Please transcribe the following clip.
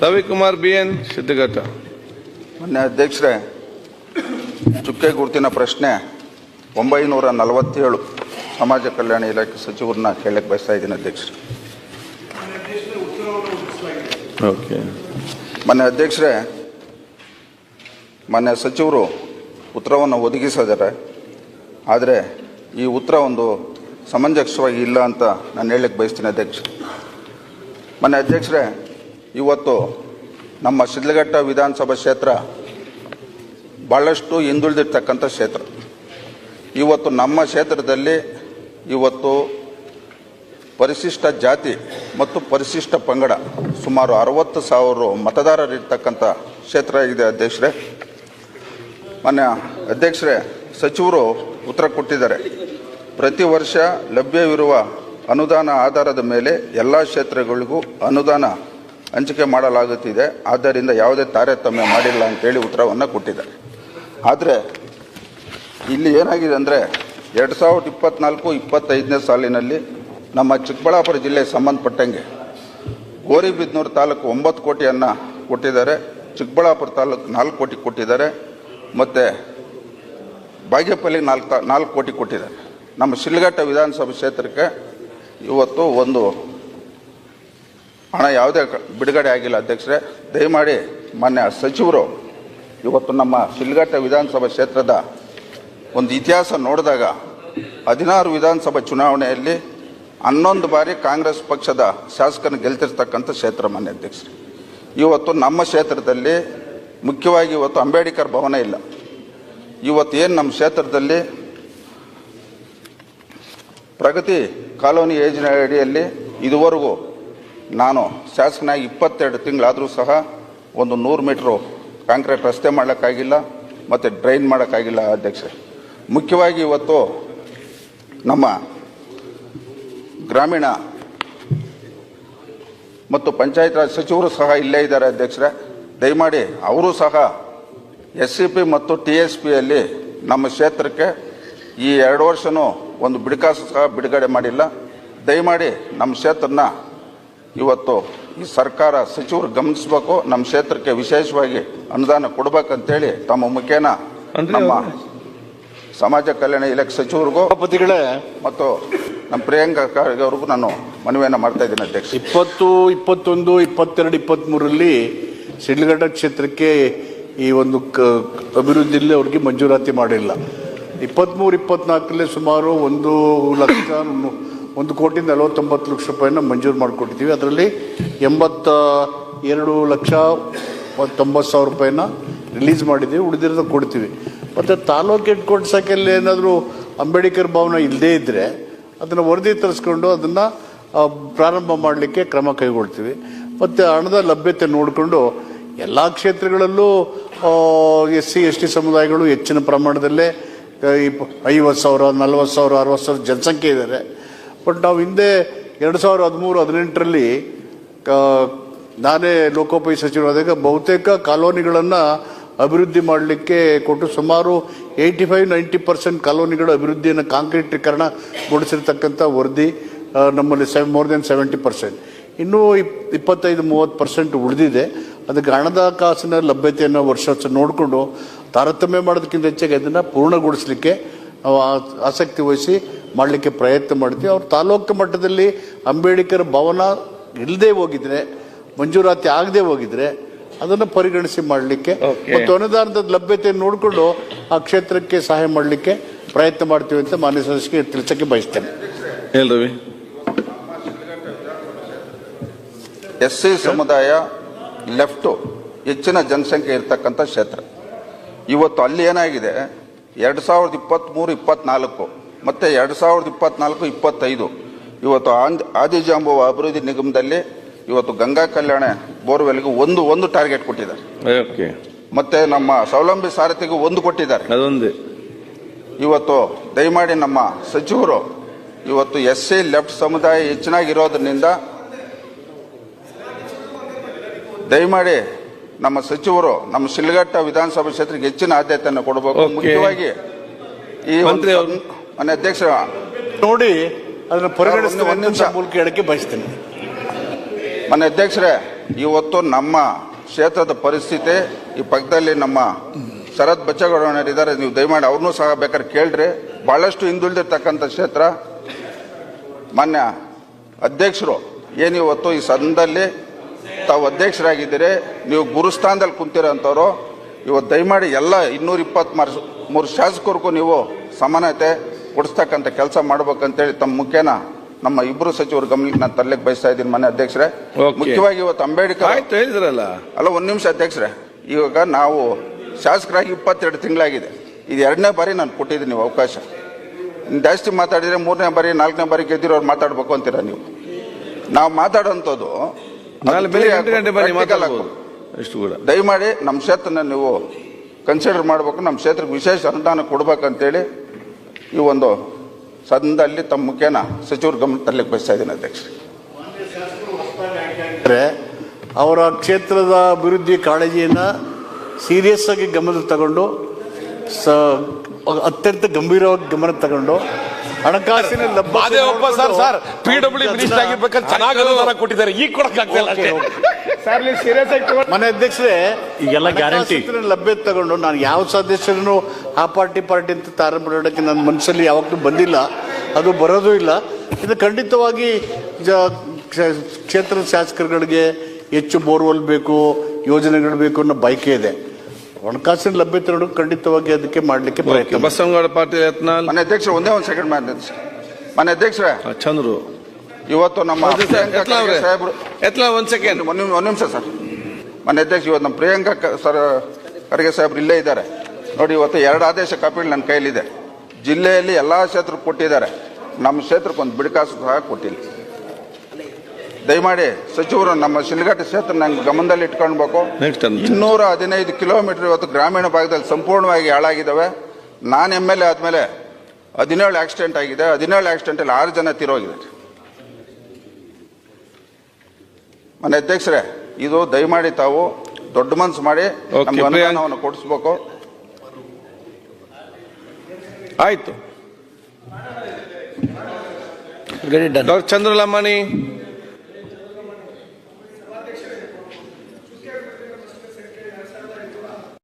Ravikumar B N ಸಿದ್ದಗಟ್ಟ ಮೊನ್ನೆ ಅಧ್ಯಕ್ಷರೇ ಚುಕ್ಕೆ ಗುರುತಿನ ಪ್ರಶ್ನೆ ಒಂಬೈನೂರ ನಲವತ್ತೇಳು ಸಮಾಜ ಕಲ್ಯಾಣ ಇಲಾಖೆ ಸಚಿವರನ್ನ ಕೇಳಕ್ಕೆ ಬಯಸ್ತಾ ಇದ್ದೀನಿ ಅಧ್ಯಕ್ಷರು. ಓಕೆ. ಮೊನ್ನೆ ಅಧ್ಯಕ್ಷರೇ ಮೊನ್ನೆ ಸಚಿವರು ಉತ್ತರವನ್ನು ಒದಗಿಸಿದ್ದಾರೆ. ಆದರೆ ಈ ಉತ್ತರ ಒಂದು ಸಮಂಜಸವಾಗಿ ಇಲ್ಲ ಅಂತ ನಾನು ಹೇಳಕ್ಕೆ ಬಯಸ್ತೀನಿ ಅಧ್ಯಕ್ಷ ಮೊನ್ನೆ ಅಧ್ಯಕ್ಷರೇ ಇವತ್ತು ನಮ್ಮ ಶಿಡ್ಲಘಟ್ಟ ವಿಧಾನಸಭಾ ಕ್ಷೇತ್ರ ಭಾಳಷ್ಟು ಹಿಂದುಳಿದಿರ್ತಕ್ಕಂಥ ಕ್ಷೇತ್ರ. ಇವತ್ತು ನಮ್ಮ ಕ್ಷೇತ್ರದಲ್ಲಿ ಇವತ್ತು ಪರಿಶಿಷ್ಟ ಜಾತಿ ಮತ್ತು ಪರಿಶಿಷ್ಟ ಪಂಗಡ ಸುಮಾರು ಅರವತ್ತು ಸಾವಿರ ಮತದಾರರಿರ್ತಕ್ಕಂಥ ಕ್ಷೇತ್ರ ಇದೆ ಅಧ್ಯಕ್ಷರೇ. ಮಾನ್ಯ ಅಧ್ಯಕ್ಷರೇ, ಸಚಿವರು ಉತ್ತರ ಕೊಟ್ಟಿದ್ದಾರೆ. ಪ್ರತಿ ವರ್ಷ ಲಭ್ಯವಿರುವ ಅನುದಾನ ಆಧಾರದ ಮೇಲೆ ಎಲ್ಲ ಕ್ಷೇತ್ರಗಳಿಗೂ ಅನುದಾನ ಹಂಚಿಕೆ ಮಾಡಲಾಗುತ್ತಿದೆ. ಆದ್ದರಿಂದ ಯಾವುದೇ ತಾರತಮ್ಯ ಮಾಡಿಲ್ಲ ಅಂತೇಳಿ ಉತ್ತರವನ್ನು ಕೊಟ್ಟಿದ್ದಾರೆ. ಆದರೆ ಇಲ್ಲಿ ಏನಾಗಿದೆ ಅಂದರೆ ಎರಡು ಸಾವಿರದ ಇಪ್ಪತ್ನಾಲ್ಕು, ಇಪ್ಪತ್ತೈದನೇ ಸಾಲಿನಲ್ಲಿ ನಮ್ಮ ಚಿಕ್ಕಬಳ್ಳಾಪುರ ಜಿಲ್ಲೆಗೆ ಸಂಬಂಧಪಟ್ಟಂಗೆ ಗೋರಿಬಿದ್ನೂರು ತಾಲೂಕು ಒಂಬತ್ತು ಕೋಟಿಯನ್ನು ಕೊಟ್ಟಿದ್ದಾರೆ. ಚಿಕ್ಕಬಳ್ಳಾಪುರ ತಾಲೂಕು ನಾಲ್ಕು ಕೋಟಿ ಕೊಟ್ಟಿದ್ದಾರೆ. ಮತ್ತು ಬಾಗೇಪಲ್ಲಿ ನಾಲ್ಕು ನಾಲ್ಕು ಕೋಟಿ ಕೊಟ್ಟಿದ್ದಾರೆ. ನಮ್ಮ ಶಿಲ್ಘಟ್ಟ ವಿಧಾನಸಭಾ ಕ್ಷೇತ್ರಕ್ಕೆ ಇವತ್ತು ಒಂದು ಹಣ ಯಾವುದೇ ಬಿಡುಗಡೆ ಆಗಿಲ್ಲ. ಅಧ್ಯಕ್ಷರೇ, ದಯಮಾಡಿ ಮಾನ್ಯ ಸಚಿವರು, ಇವತ್ತು ನಮ್ಮ ಶಿಲ್ಘಟ್ಟ ವಿಧಾನಸಭಾ ಕ್ಷೇತ್ರದ ಒಂದು ಇತಿಹಾಸ ನೋಡಿದಾಗ ಹದಿನಾರು ವಿಧಾನಸಭಾ ಚುನಾವಣೆಯಲ್ಲಿ ಹನ್ನೊಂದು ಬಾರಿ ಕಾಂಗ್ರೆಸ್ ಪಕ್ಷದ ಶಾಸಕನ ಗೆಲ್ತಿರ್ತಕ್ಕಂಥ ಕ್ಷೇತ್ರ ಮಾನ್ಯ ಅಧ್ಯಕ್ಷರು. ಇವತ್ತು ನಮ್ಮ ಕ್ಷೇತ್ರದಲ್ಲಿ ಮುಖ್ಯವಾಗಿ ಇವತ್ತು ಅಂಬೇಡ್ಕರ್ ಭವನ ಇಲ್ಲ. ಇವತ್ತು ಏನು ನಮ್ಮ ಕ್ಷೇತ್ರದಲ್ಲಿ ಪ್ರಗತಿ ಕಾಲೋನಿ ಯೋಜನೆ ಅಡಿಯಲ್ಲಿ ಇದುವರೆಗೂ ನಾನು ಶಾಸಕನಾಗಿ ಇಪ್ಪತ್ತೆರಡು ತಿಂಗಳಾದರೂ ಸಹ ಒಂದು ನೂರು ಮೀಟ್ರು ಕಾಂಕ್ರೀಟ್ ರಸ್ತೆ ಮಾಡೋಕ್ಕಾಗಿಲ್ಲ ಮತ್ತು ಡ್ರೈನ್ ಮಾಡೋಕ್ಕಾಗಿಲ್ಲ ಅಧ್ಯಕ್ಷ ಮುಖ್ಯವಾಗಿ ಇವತ್ತು ನಮ್ಮ ಗ್ರಾಮೀಣ ಮತ್ತು ಪಂಚಾಯತ್ ರಾಜ್ ಸಚಿವರು ಸಹ ಇಲ್ಲೇ ಇದ್ದಾರೆ ಅಧ್ಯಕ್ಷರೇ. ದಯಮಾಡಿ ಅವರು ಸಹ ಎಸ್ ಸಿ ಪಿ ಮತ್ತು ಟಿ ಎಸ್ ಪಿಯಲ್ಲಿ ನಮ್ಮ ಕ್ಷೇತ್ರಕ್ಕೆ ಈ ಎರಡು ವರ್ಷನೂ ಒಂದು ಬಿಡಕಾಸು ಸಹ ಬಿಡುಗಡೆ ಮಾಡಿಲ್ಲ. ದಯಮಾಡಿ ನಮ್ಮ ಕ್ಷೇತ್ರನ ಇವತ್ತು ಈ ಸರ್ಕಾರ ಸಚಿವರು ಗಮನಿಸಬೇಕು ನಮ್ಮ ಕ್ಷೇತ್ರಕ್ಕೆ ವಿಶೇಷವಾಗಿ ಅನುದಾನ ಕೊಡ್ಬೇಕಂತೇಳಿ ತಮ್ಮ ಮುಖೇನ ನಮ್ಮ ಸಮಾಜ ಕಲ್ಯಾಣ ಇಲಾಖೆ ಸಚಿವರಿಗೂ ಸಭಾಪತಿಗಳೇ ಮತ್ತು ನಮ್ಮ ಪ್ರಿಯಾಂಕಾ ಖರ್ಗೆ ಅವ್ರಿಗೂ ನಾನು ಮನವಿಯನ್ನು ಮಾಡ್ತಾ ಇದ್ದೀನಿ ಅಧ್ಯಕ್ಷ. ಇಪ್ಪತ್ತು ಇಪ್ಪತ್ತೊಂದು ಇಪ್ಪತ್ತೆರಡು ಇಪ್ಪತ್ತ್ಮೂರರಲ್ಲಿ ಸಿಡ್ಲಘಟ್ಟ ಕ್ಷೇತ್ರಕ್ಕೆ ಈ ಒಂದು ಕ ಅಭಿವೃದ್ಧಿಯಲ್ಲಿ ಅವ್ರಿಗೆ ಮಂಜೂರಾತಿ ಮಾಡಿಲ್ಲ. ಇಪ್ಪತ್ತ್ಮೂರು ಇಪ್ಪತ್ನಾಲ್ಕರಲ್ಲಿ ಸುಮಾರು ಒಂದು ಲಕ್ಷ ಒಂದು ಕೋಟಿ ನಲವತ್ತೊಂಬತ್ತು ಲಕ್ಷ ರೂಪಾಯಿನ ಮಂಜೂರು ಮಾಡಿಕೊಟ್ಟಿದ್ದೀವಿ. ಅದರಲ್ಲಿ ಎಂಬತ್ತ ಎರಡು ಲಕ್ಷ ತೊಂಬತ್ತು ಸಾವಿರ ರೂಪಾಯಿನ ರಿಲೀಸ್ ಮಾಡಿದ್ದೀವಿ, ಉಳಿದಿರೋದು ಕೊಡ್ತೀವಿ. ಮತ್ತು ತಾಲೂಕು ಹೆಡ್ ಕ್ವಾರ್ಟರ್ಸಲ್ಲಿ ಏನಾದರೂ ಅಂಬೇಡ್ಕರ್ ಭವನ ಇಲ್ಲದೇ ಇದ್ದರೆ ಅದನ್ನು ವರದಿ ತರಿಸ್ಕೊಂಡು ಅದನ್ನು ಪ್ರಾರಂಭ ಮಾಡಲಿಕ್ಕೆ ಕ್ರಮ ಕೈಗೊಳ್ತೀವಿ. ಮತ್ತು ಹಣದ ಲಭ್ಯತೆ ನೋಡಿಕೊಂಡು ಎಲ್ಲ ಕ್ಷೇತ್ರಗಳಲ್ಲೂ ಎಸ್ ಸಿ ಎಸ್ ಟಿ ಸಮುದಾಯಗಳು ಹೆಚ್ಚಿನ ಪ್ರಮಾಣದಲ್ಲೇ ಈ ಐವತ್ತು ಸಾವಿರ, ನಲ್ವತ್ತು ಸಾವಿರ, ಅರವತ್ತು ಸಾವಿರ ಜನಸಂಖ್ಯೆ ಇದ್ದಾರೆ ಬಟ್ ನಾವು ಹಿಂದೆ ಎರಡು ಸಾವಿರ ಹದಿಮೂರು, ಹದಿನೆಂಟರಲ್ಲಿ ನಾನೇ ಲೋಕೋಪಯೋಗಿ ಸಚಿವರಾದಾಗ ಬಹುತೇಕ ಕಾಲೋನಿಗಳನ್ನು ಅಭಿವೃದ್ಧಿ ಮಾಡಲಿಕ್ಕೆ ಕೊಟ್ಟು ಸುಮಾರು ಏಯ್ಟಿ ಫೈವ್ ನೈಂಟಿ ಪರ್ಸೆಂಟ್ ಕಾಲೋನಿಗಳ ಅಭಿವೃದ್ಧಿಯನ್ನು ಕಾಂಕ್ರೀಟೀಕರಣಗೊಳಿಸಿರ್ತಕ್ಕಂಥ ವರದಿ ನಮ್ಮಲ್ಲಿ ಸೆವ್ ಮೋರ್ ದೆನ್ ಸೆವೆಂಟಿ ಪರ್ಸೆಂಟ್ ಇನ್ನೂ ಇಪ್, ಇಪ್ಪತ್ತೈದು, ಮೂವತ್ತು ಪರ್ಸೆಂಟ್ ಉಳಿದಿದೆ. ಅದಕ್ಕೆ ಹಣದ ಕಾಸಿನ ಲಭ್ಯತೆಯನ್ನು ವರ್ಷ ವರ್ಷ ನೋಡಿಕೊಂಡು ತಾರತಮ್ಯ ಮಾಡೋದಕ್ಕಿಂತ ಹೆಚ್ಚಾಗಿ ಅದನ್ನು ಪೂರ್ಣಗೊಳಿಸಲಿಕ್ಕೆ ಆಸಕ್ತಿ ವಹಿಸಿ ಮಾಡಲಿಕ್ಕೆ ಪ್ರಯತ್ನ ಮಾಡ್ತೀವಿ. ಅವ್ರು ತಾಲೂಕು ಮಟ್ಟದಲ್ಲಿ ಅಂಬೇಡ್ಕರ್ ಭವನ ಇಲ್ಲದೆ ಹೋಗಿದ್ರೆ ಮಂಜೂರಾತಿ ಆಗದೆ ಹೋಗಿದ್ರೆ ಅದನ್ನು ಪರಿಗಣಿಸಿ ಮಾಡಲಿಕ್ಕೆ. ಮತ್ತು ಅನುದಾನದ ಲಭ್ಯತೆ ನೋಡಿಕೊಂಡು ಆ ಕ್ಷೇತ್ರಕ್ಕೆ ಸಹಾಯ ಮಾಡಲಿಕ್ಕೆ ಪ್ರಯತ್ನ ಮಾಡ್ತೀವಿ ಅಂತ ಮಾನ್ಯ ಸದಸ್ಯರಿಗೆ ತಿಳಿಸಕ್ಕೆ ಬಯಸ್ತೇನೆ. ಹೇಳಿ ರವಿ. ಎಸ್ ಸಿ ಸಮುದಾಯ ಲೆಫ್ಟು ಹೆಚ್ಚಿನ ಜನಸಂಖ್ಯೆ ಇರ್ತಕ್ಕಂಥ ಕ್ಷೇತ್ರ. ಇವತ್ತು ಅಲ್ಲಿ ಏನಾಗಿದೆ? ಎರಡು ಸಾವಿರದ ಇಪ್ಪತ್ತ್ಮೂರು ಇಪ್ಪತ್ತ್ನಾಲ್ಕು ಮತ್ತು ಎರಡು ಸಾವಿರದ ಇಪ್ಪತ್ನಾಲ್ಕು ಇಪ್ಪತ್ತೈದು. ಇವತ್ತು ಆಂದ್ ಆದಿಜಾಂಬುವ ಅಭಿವೃದ್ಧಿ ನಿಗಮದಲ್ಲಿ ಇವತ್ತು ಗಂಗಾ ಕಲ್ಯಾಣ ಬೋರ್ವೆಲ್ಗೆ ಒಂದು ಒಂದು ಟಾರ್ಗೆಟ್ ಕೊಟ್ಟಿದ್ದಾರೆ. ಓಕೆ. ಮತ್ತು ನಮ್ಮ ಸ್ವಾವಲಂಬಿ ಸಾರಥಿಗೂ ಒಂದು ಕೊಟ್ಟಿದ್ದಾರೆ. ಅದೊಂದು. ಇವತ್ತು ದಯಮಾಡಿ ನಮ್ಮ ಸಚಿವರು ಇವತ್ತು ಎಸ್ ಸಿ ಲೆಫ್ಟ್ ಸಮುದಾಯ ಹೆಚ್ಚಿನಾಗಿರೋದ್ರಿಂದ ದಯಮಾಡಿ ನಮ್ಮ ಸಚಿವರು ನಮ್ಮ ಶಿಲ್ಘಟ್ಟ ವಿಧಾನಸಭಾ ಕ್ಷೇತ್ರಕ್ಕೆ ಹೆಚ್ಚಿನ ಆದ್ಯತೆಯನ್ನು ಕೊಡಬೇಕು. ಮುಖ್ಯವಾಗಿ ಈ ಮನೆ ಅಧ್ಯಕ್ಷ ನೋಡಿ ಅದನ್ನು ಪರಿಗಣಿಸಿ ಒಂದು ನಿಮಿಷ. ಮೂಲಕ ಹೇಳಕ್ಕೆ ಬಯಸ್ತೇನೆ ಮನೆ ಅಧ್ಯಕ್ಷರೇ ಇವತ್ತು ನಮ್ಮ ಕ್ಷೇತ್ರದ ಪರಿಸ್ಥಿತಿ ಈ ಪಕ್ಕದಲ್ಲಿ ನಮ್ಮ ಶರತ್ ಇದ್ದಾರೆ ನೀವು ದಯಮಾಡಿ ಅವ್ರನ್ನೂ ಸಹ ಬೇಕಾದ್ರೆ ಕೇಳ್ರಿ ಬಹಳಷ್ಟು ಹಿಂದುಳಿದಿರ್ತಕ್ಕಂಥ ಕ್ಷೇತ್ರ ಮಾನ್ಯ ಅಧ್ಯಕ್ಷರು ಏನು ಇವತ್ತು ಈ ಸದನದಲ್ಲಿ ತಾವು ಅಧ್ಯಕ್ಷರಾಗಿದ್ದೀರಿ ನೀವು ಗುರುಸ್ಥಾನದಲ್ಲಿ ಕುಂತಿರೋಂಥವ್ರು ಇವತ್ತು ದಯಮಾಡಿ ಎಲ್ಲ ಇನ್ನೂರ ಇಪ್ಪತ್ತ್ ಮೂರು ಶಾಸಕರಿಗೂ ನೀವು ಸಮಾನತೆ ಕೊಡಿಸ್ತಕ್ಕಂಥ ಕೆಲಸ ಮಾಡ್ಬೇಕಂತೇಳಿ ತಮ್ಮ ಮುಖ್ಯನ ನಮ್ಮ ಇಬ್ಬರು ಸಚಿವರು ಗಮನಕ್ಕೆ ನಾನು ತರ್ಲಿಕ್ಕೆ ಬಯಸ್ತಾ ಇದ್ದೀನಿ ಮನೆ ಅಧ್ಯಕ್ಷರೇ. Okay. ಮುಖ್ಯವಾಗಿ ಇವತ್ತು ಅಂಬೇಡ್ಕರ್ ಆಯ್ತು ಹೇಳಿದ್ರಲ್ಲ. ಅಲ್ಲ ಒಂದು ನಿಮಿಷ ಅಧ್ಯಕ್ಷರೇ. ಇವಾಗ ನಾವು ಶಾಸಕರಾಗಿ ಇಪ್ಪತ್ತೆರಡು ತಿಂಗಳಾಗಿದೆ. ಇದು ಎರಡನೇ ಬಾರಿ ನಾನು ಕೊಟ್ಟಿದ್ದೀನಿ ನೀವು ಅವಕಾಶ. ಜಾಸ್ತಿ ಮಾತಾಡಿದರೆ ಮೂರನೇ ಬಾರಿ ನಾಲ್ಕನೇ ಬಾರಿ ಗೆದ್ದಿರೋರು ಮಾತಾಡ್ಬೇಕು ಅಂತೀರ ನೀವು? ನಾವು ಮಾತಾಡೋಂಥದ್ದು ಅದು ನಾಳೆ ಬೆಳಿಗ್ಗೆ clear ಎಂಟು ಗಂಟೆ ಬನ್ನಿ practical ಮಾತಾಡ್ಬೋದು. ಆಗ್ಬೇಕು. ಇಷ್ಟು ಕೂಡ. ದಯಮಾಡಿ ನಮ್ಮ ಕ್ಷೇತ್ರನ ನೀವು ಕನ್ಸಿಡರ್ ಮಾಡಬೇಕು. ನಮ್ಮ ಕ್ಷೇತ್ರಕ್ಕೆ ವಿಶೇಷ ಅನುದಾನ ಕೊಡ್ಬೇಕಂತೇಳಿ ಈ ಒಂದು ಸದನದಲ್ಲಿ ತಮ್ಮ ಮುಖೇನ ಸಚಿವರು ಗಮನ ತರಲಿಕ್ಕೆ ಬಯಸ್ತಾ ಇದ್ದೀನಿ ಅಧ್ಯಕ್ಷರೇ. ಅವರ ಕ್ಷೇತ್ರದ ಅಭಿವೃದ್ಧಿ ಕಾಳಜಿಯನ್ನು ಸೀರಿಯಸ್ ಆಗಿ ಗಮನ ತಗೊಂಡು ಸ ಅತ್ಯಂತ ಗಂಭೀರವಾಗಿ ಗಮನ ತಗೊಂಡು ಹಣಕಾಸಿನ ಲಭ್ಯತೆ Madevappa sir sir P W minister ಆಗಿರ್ಬೇಕಂತ ಚೆನ್ನಾಗಿ ಕೊಟ್ಟಿದ್ದಾರೆ. ಈಗ ಕೊಡಕ್ ಆಗ್ತಾ ಸೀರಿಯಸ್ ಅಷ್ಟೇ ಮನೆ ಅಧ್ಯಕ್ಷರೇ ಈಗೆಲ್ಲ ಗ್ಯಾರಂಟಿ ಲಭ್ಯ ಲಭ್ಯತೆ ತಗೊಂಡು ನಾನು ಯಾವ ಸದಸ್ಯರನ್ನು ಆ ಪಾರ್ಟಿ ಪಾರ್ಟಿ ಅಂತ ತಾರ ಮಾಡೋದಕ್ಕೆ ನನ್ನ ಮನಸ್ಸಲ್ಲಿ ಯಾವಾಗಲೂ ಬಂದಿಲ್ಲ. ಅದು ಬರೋದು ಇಲ್ಲ. ಇದು ಖಂಡಿತವಾಗಿ ಜ- ಕ್ಷ- ಕ್ಷೇತ್ರದ ಶಾಸಕರುಗಳಿಗೆ ಹೆಚ್ಚು ಬೋರ್ವೆಲ್ ಬೇಕು ಯೋಜನೆಗಳು ಬೇಕು ಅನ್ನೋ ಬಯಕೆ ಇದೆ. ಹಣಕಾಸಿನ ಲಭ್ಯತೆ ನೋಡು ಖಂಡಿತವಾಗಿ ಅದಕ್ಕೆ ಮಾಡಲಿಕ್ಕೆ ಪ್ರಯತ್ನ. ಬಸವನಗೌಡ ಪಾಟೀಲ್ ಯತ್ನಾಳ್. ಮನೆ ಅಧ್ಯಕ್ಷರು ಒಂದೇ ಒಂದು ಸೆಕೆಂಡ್ ಮಾಡಿ ಮನೆ ಅಧ್ಯಕ್ಷರೇ. ಆ, ಚಂದ್ರು. ಇವತ್ತು ನಮ್ಮ ಪ್ರಿಯಾಂಕಾ ಖರ್ಗೆ ಸಾಹೇಬ್ರು ಎತ್ಲಾ ಒಂದ್ ಸೆಕೆಂಡ್ ಒಂದು ನಿಮಿಷ ಒಂದು ನಿಮಿಷ ಸರ್. ಮನೆ ಅಧ್ಯಕ್ಷ ಇವತ್ತು ನಮ್ಮ ಪ್ರಿಯಾಂಕಾ ಸರ್ ಖರ್ಗೆ ಸಾಹೇಬ್ರು ಇಲ್ಲೇ ಇದ್ದಾರೆ. ನೋಡಿ ಇವತ್ತು ಎರಡು ಆದೇಶ ಕಾಪಿಗಳು ನನ್ನ ಕೈಲಿದೆ ಜಿಲ್ಲೆಯಲ್ಲಿ ಎಲ್ಲ ಕ್ಷೇತ್ರಕ್ಕೆ ಕೊಟ್ಟಿದ್ದಾರೆ. ನಮ್ಮ ಕ್ಷೇತ್ರಕ್ಕೆ ಒಂದು ಬಿಡಕಾಸು ಸಹ ಕೊಟ್ಟಿಲ್ಲ. ದಯಮಾಡಿ ಸಚಿವರು ನಮ್ಮ ಶಿಲ್ಘಟ್ಟ ಕ್ಷೇತ್ರ ನಂಗೆ ಗಮನದಲ್ಲಿ ಇಟ್ಕೊಳ್ಬೇಕು. ಇನ್ನೂರ ಹದಿನೈದು ಕಿಲೋಮೀಟರ್ ಇವತ್ತು ಗ್ರಾಮೀಣ ಭಾಗದಲ್ಲಿ ಸಂಪೂರ್ಣವಾಗಿ ಹಾಳಾಗಿದ್ದಾವೆ. ನಾನು ಎಂ ಎಲ್ ಎ ಆದಮೇಲೆ ಹದಿನೇಳು ಆಕ್ಸಿಡೆಂಟ್ ಆಗಿದೆ. ಹದಿನೇಳು ಆಕ್ಸಿಡೆಂಟಲ್ಲಿ ಆರು ಜನ ತೀರೋಗಿದ್ದಾರೆ ಮನೆ ಅಧ್ಯಕ್ಷರೇ ಇದು ದಯಮಾಡಿ ತಾವು ದೊಡ್ಡ ಮನಸ್ಸು ಮಾಡಿ ನಮ್ಗೆ. ಅನುದಾನವನ್ನು ಕೊಡಿಸ್ಬೇಕು. ಆಯ್ತು. ಡಾಕ್ಟರ್ ಚಂದ್ರಲಮಾಣಿ.